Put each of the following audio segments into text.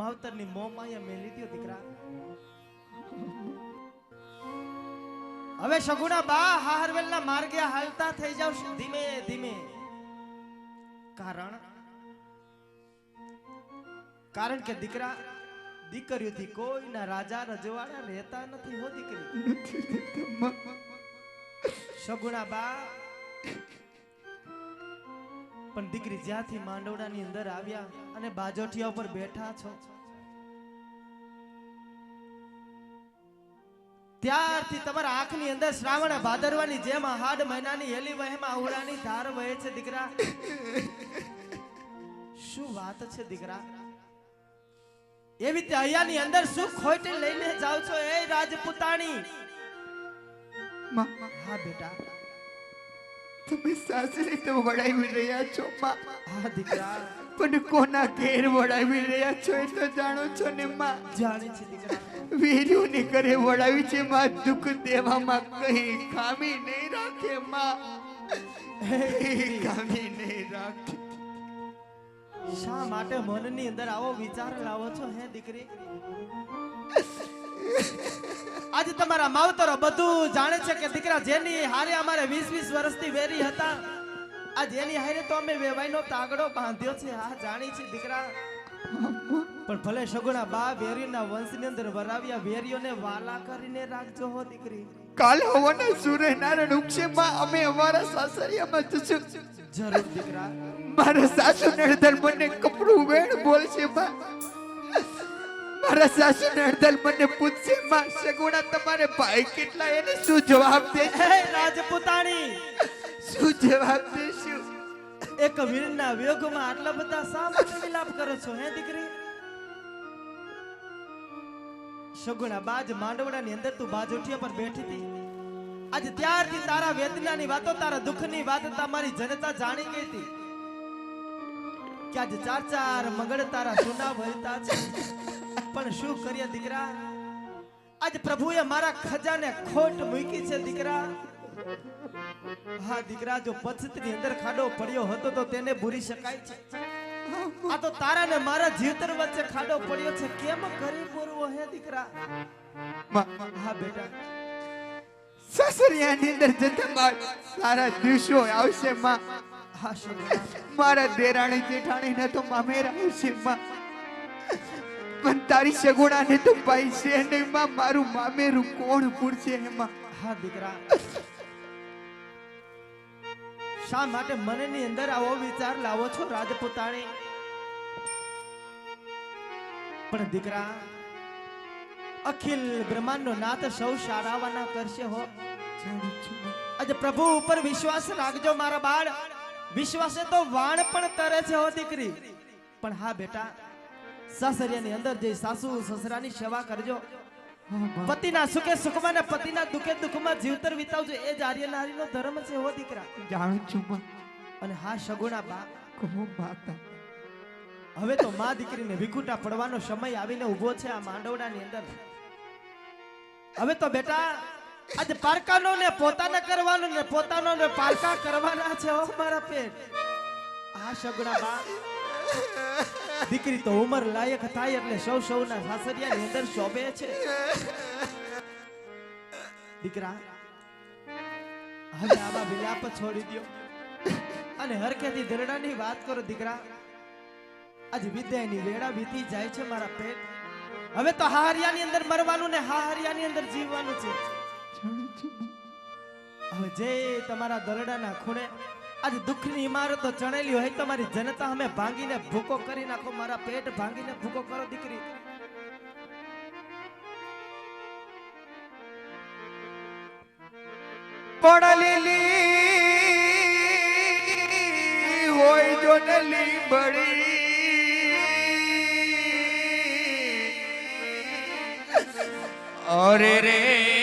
માવતરની મોંમાં મેલી લીધી દીકરા હવે સગુણા બા હારવેલના માર્ગે હાલતા થઈ જાવ ધીમે ધીમે. કારણ? કારણ કે દીકરા દીકરીઓથી કોઈના રાજા રજવાડા રહેતા નથી હો દીકરી. સગુણા બા પણ દીકરી જ્યાંથી માંડવડાની અંદર આવ્યા અને બાજોઠિયા ઉપર બેઠા છો ત્યારથી તમારા આંખની અંદર શ્રાવણ ભાદરવાની જેમ હાડ મહિનાની હેલી વહેમાં અવળાની ધાર વહે છે દીકરા. શું વાત છે દીકરા? એવી રીતે અહીંયાની અંદર શું ખોટે લઈને જાવ છો એ રાજપુતાણી. હા બેટા. તમે સાસરે તો વડાવી રહ્યા છો માં. હા દીકરા. પણ કોના ઘેર વડાવી રહ્યા છો એ તો જાણો છો ને માં? જાણે છે દીકરા. વીર્યુને ઘરે વડાવી છે માં. દુઃખ દેવામાં કઈ ખામી નહીં રાખે માં. ખામી નહીં રાખે. શા માટે મનની અંદર આવો વિચાર લાવો છો હે દીકરી? આજે તમારા માવતરો બધું જાણે છે કે દીકરા જેની હારે અમારે વીસ વીસ વર્ષથી વેરી હતા. આ જેની હારે તો અમે વેવાઈનો તાગડો બાંધ્યો છે આ જાણી છે દીકરા. પણ ભલે સગુણા બા વેરીના વંશની અંદર વરાવ્યા વેરીઓને વાલા કરીને રાખજો હો દીકરી. કાલ હવાના સૂર્ય નારાયણ ઉગશે માં અમે અમારા સાસરિયામાં જશું. જરૂર દીકરા. મારા સાસુ નડધર મને કપડું વેણ બોલશે માં મારા સાસુ નડદલ મને પૂછશે માં સગુણા તમારે ભાઈ કેટલા? એને શું જવાબ દે રાજપૂતાણી. શું જવાબ દેશું? એક વીરના વિયોગમાં આટલા બધા શા માટે વિલાપ કરો છો હે દીકરી? સગુણા બાજ માંડવડાની અંદર તું બાજોઠિયા પર બેઠી હતી. આજે ત્યારથી તારા વેદનાની વાતો તારા દુઃખની વાત તમારી જનતા જાણી ગઈ હતી. કે આજે ચાર ચાર મંગળ તારા સુના ભરતા છે. પણ શું કરીએ દીકરા? આજ પ્રભુએ મારા ખજાને ખોટ મૂકી છે દીકરા. હા દીકરા જો પછતની અંદર ખાડો પડ્યો હતો તો તેને ભૂરી શકાય છે. આ તો તારા ને મારા જીવતર વચ્ચે ખાડો પડ્યો છે. કેમ કરી પૂરવો હે દીકરા? હા બેટા. સસરિયાની અંદર જતા સારા દિવસો આવશે માં. હા મારા દેરાણી જેઠાણી ને તો મામેરા આવશે માં. પણ તારી સગુણાને તો પૈસે નહીં માં મારું મામેરું કોણ પૂરશે એમાં? હા, દીકરા. શા માટે મનની અંદર આવો વિચાર લાવો છો રાજપૂતાણી? પણ દીકરા, અખિલ બ્રહ્માંડનો નાથ સૌ સારાવાના કરશે હો. આજે પ્રભુ ઉપર વિશ્વાસ રાખજો મારા બાળ. વિશ્વાસે તો વાણ પણ તરે છે હો દીકરી. પણ હા, બેટા સાસરિયાની અંદર જઈ સાસુ સસરાની સેવા કરજો. પતિના સુખે સુખમાં ને પતિના દુખે દુખમાં જીવતર વિતાવજો. એ જ આર્ય નારીનો ધર્મ છે હો દીકરા. જાણું છું માં અને હા સગુણા બા. કહો માતા હવે તો માં દીકરીને વિખૂટા પડવાનો સમય આવીને ઊભો છે આ માંડવડાની અંદર. હવે તો બેટા આજે પારકાનો ને પોતાને કરવાનો ને પોતાનો ને પારકા કરવાના છે હો મારા પેટ. આ સગુણા બા. દીકરી તો ઉંમર લાયક થાય એટલે સૌ સૌના સાસરિયાની અંદર શોભે છે. દીકરા હવે આવા વિલાપ છોડી દો અને હરખેથી દરડાની વાત કરો દીકરા. આજ વિદ્યાની વેળા વીતી જાય છે મારા પેટ. હવે તો હાહરિયાની અંદર મરવાનું ને હાહરિયાની અંદર જીવવાનું છે. હવે જે તમારા દરડાના ખૂણે આજ દુઃખની ઇમારતો ચણેલી હોય તમારી જનતા અમે ભાંગીને ભૂકો કરી નાખો, મારા પેટ ભાંગીને ભૂકો કરો, દીકરી. પડલેલી હોય જો નલી બળી. અરે રે.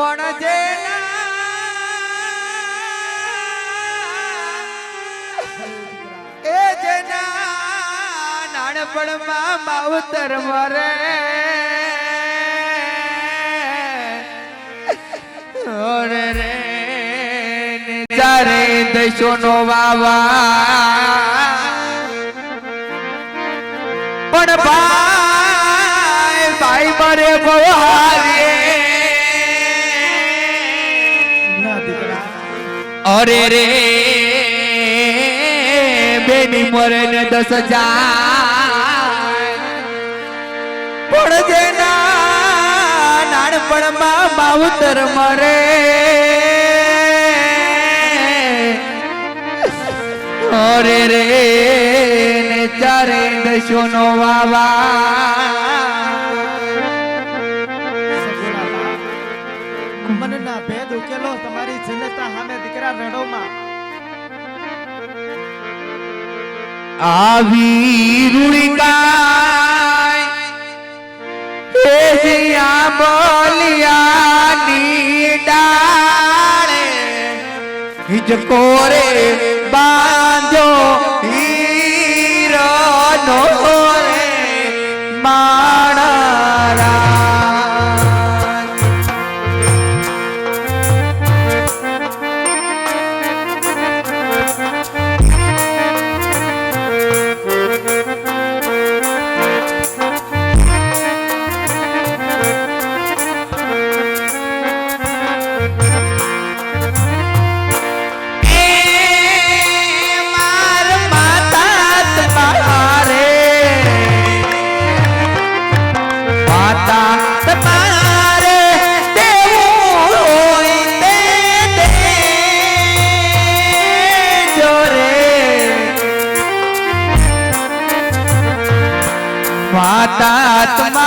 પણ જે એ જેના નાનપણમાં માવતર મરે. રે ચારે દશો નો વાવા. પણ ભાઈ ભાઈ મરે બહુ હારે અરે રે. બેની મરે ને દસ હજાર. પણ જેના મરે. અરે રે ને ચારે દશો નો વાવા. આવી રૂણિકાય એ જિયા બોલિયાની ડાળે. હિજકો રે બાંધો மாட்டாத்மா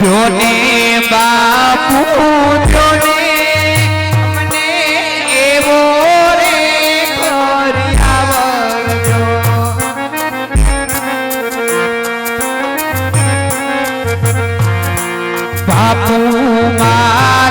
જોને બાપુ જોને અમને એવો મારા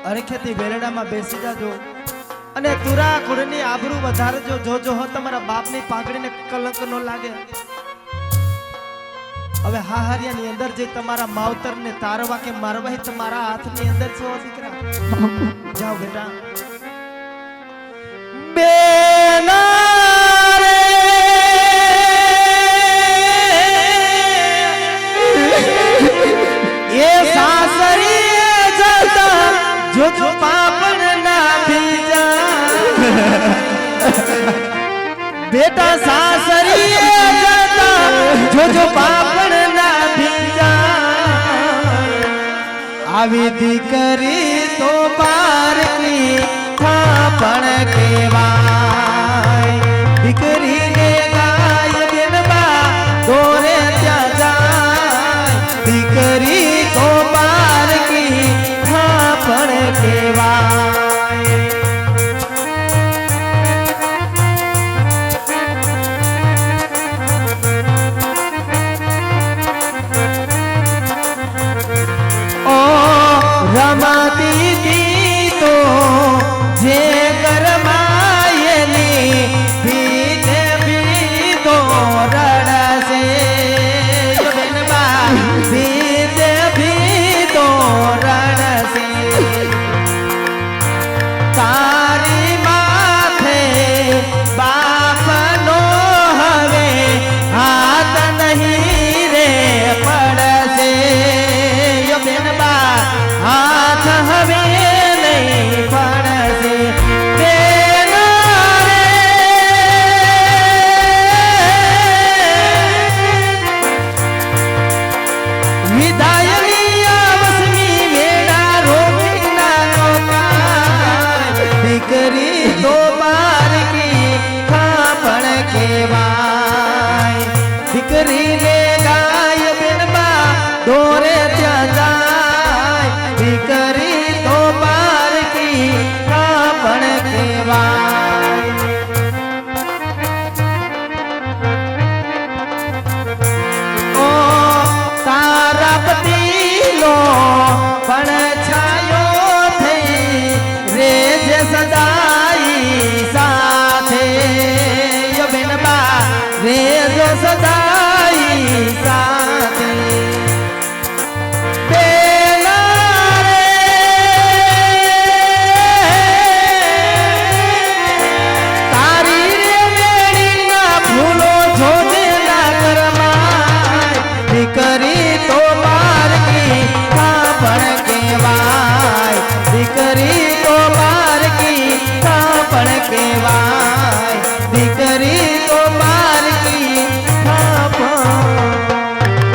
બેટા અરેખેથી વેલડામાં બેસી જાજો. અને તુરા કુળની આબરૂ વધારજો. જોજો હો, તમારા બાપની પાઘડીને કલંક ન લાગે. હવે હાહારિયાની અંદર જે તમારા માવતરને તારવા કે મારવા તમારા હાથની અંદર છો, દીકરા. જાઓ બેટા. જો પાપણ ના ભીજા બેટા સાસરી જતા જો જો પાપણ ના ભીજા આવી દીકરી તો પારની થાપણ કેવાય